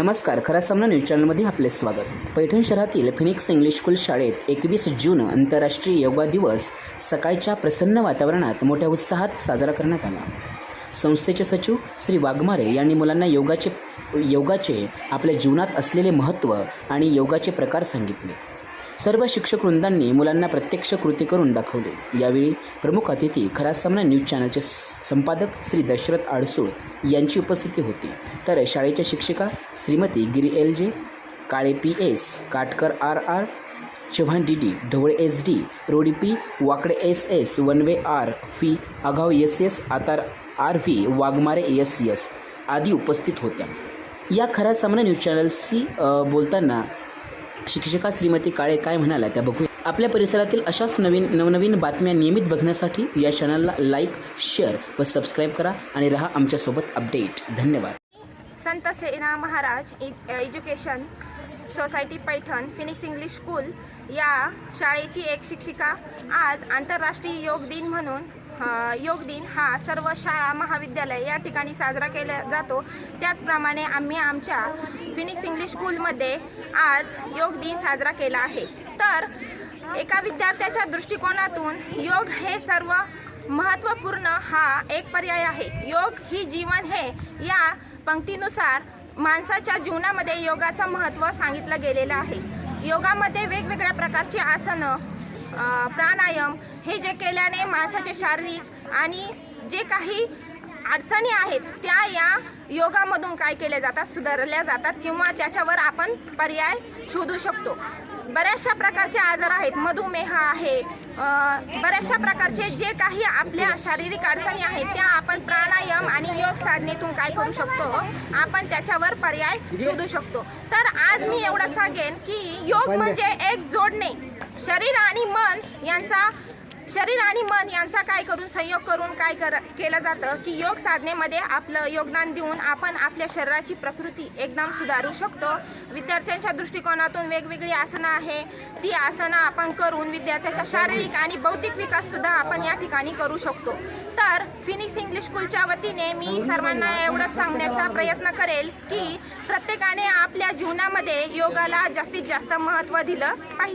नमस्कार खरा सामना न्यूज चॅनलमध्ये आपले स्वागत. पैठण शहरातील फिनिक्स इंग्लिश स्कूल शाळेत एकवीस जून आंतरराष्ट्रीय योगा दिवस सकाळच्या प्रसन्न वातावरणात मोठ्या उत्साहात साजरा करण्यात आला. संस्थेचे सचिव श्री वाघमारे यांनी मुलांना योगाचे योगाचे आपल्या जीवनात असलेले महत्त्व आणि योगाचे प्रकार सांगितले. सर्व शिक्षक वृंदांनी मुलांना प्रत्यक्ष कृती करून दाखवले. यावेळी प्रमुख अतिथी खरा सामना न्यूज चॅनलचे संपादक श्री दशरथ आडसूळ यांची उपस्थिती होती. तर शाळेच्या शिक्षिका Shrimati Giri L J Kale P S Katkar R R Chavan D D Dhavale S D Rodi P Wakade S S Wanve R P Aghav S S Atar R V Waghmare S S आदी उपस्थित होत्या. या खरा सामना news चॅनलशी बोलताना शिक्षिका श्रीमती काळे काय म्हणाल्या त्या बघू. आपल्या परिसरातील अशाच नवीन नवनवीन बातम्या नियमित बघण्यासाठी या चॅनलला लाईक शेअर व सबस्क्राईब करा आणि राहा आमच्यासोबत अपडेट धन्यवाद. Sant Sena Maharaj education society Paithan Phoenix English school या शाळेची एक शिक्षिका आज आंतरराष्ट्रीय योग दिन म्हणून योग दिन हा सर्व शाळा महाविद्यालय या ठिकाणी साजरा केला जातो. त्याचप्रमाणे आम्ही आमच्या फिनिक्स इंग्लिश स्कूलमध्ये आज योग दिन साजरा केला आहे. तर एका विद्यार्थ्याच्या दृष्टिकोनातून योग हे सर्व महत्त्वपूर्ण हा एक पर्याय आहे. योग ही जीवन हे या पंक्तीनुसार माणसाच्या जीवनामध्ये योगाचं महत्त्व सांगितलं गेलेलं आहे. योगामध्ये वेगवेगळ्या प्रकारची आसनं प्राणायाम हे जे केल्याने माणसाचे शारीरिक आणि जे काही अडचणी आहेत त्या या योगामधून काय केल्या जातात सुधारल्या जातात किंवा त्याच्यावर आपण पर्याय शोधू शकतो. बऱ्याचशा प्रकारचे आजार आहेत मधुमेह आहे. बऱ्याचशा प्रकारचे जे काही आपल्या शारीरिक अडचणी आहेत त्या आपण प्राणायाम आणि योग साधनेतून काय करू शकतो? आपण त्याच्यावर पर्याय शोधू शकतो. तर आज मी एवढं सांगेन की योग म्हणजे एक जोडणे. शरीर यांचा शरीर आणि मन यांचा काय करून संयोग करून काय कर केलं जातं की योग साधनेमध्ये आपलं योगदान देऊन आपण आपल्या शरीराची प्रकृती एकदम सुधारू शकतो. विद्यार्थ्यांच्या दृष्टिकोनातून वेगवेगळी आसनं आहे. ती आसनं आपण करून विद्यार्थ्याचा शारीरिक आणि बौद्धिक विकाससुद्धा आपण या ठिकाणी करू शकतो. तर फिनिक्स इंग्लिश स्कूलच्या वतीने मी सर्वांना एवढं सांगण्याचा प्रयत्न करेल की प्रत्येकाने आपल्या जीवनामध्ये योगाला जास्तीत जास्त महत्त्व दिलं पाहिजे.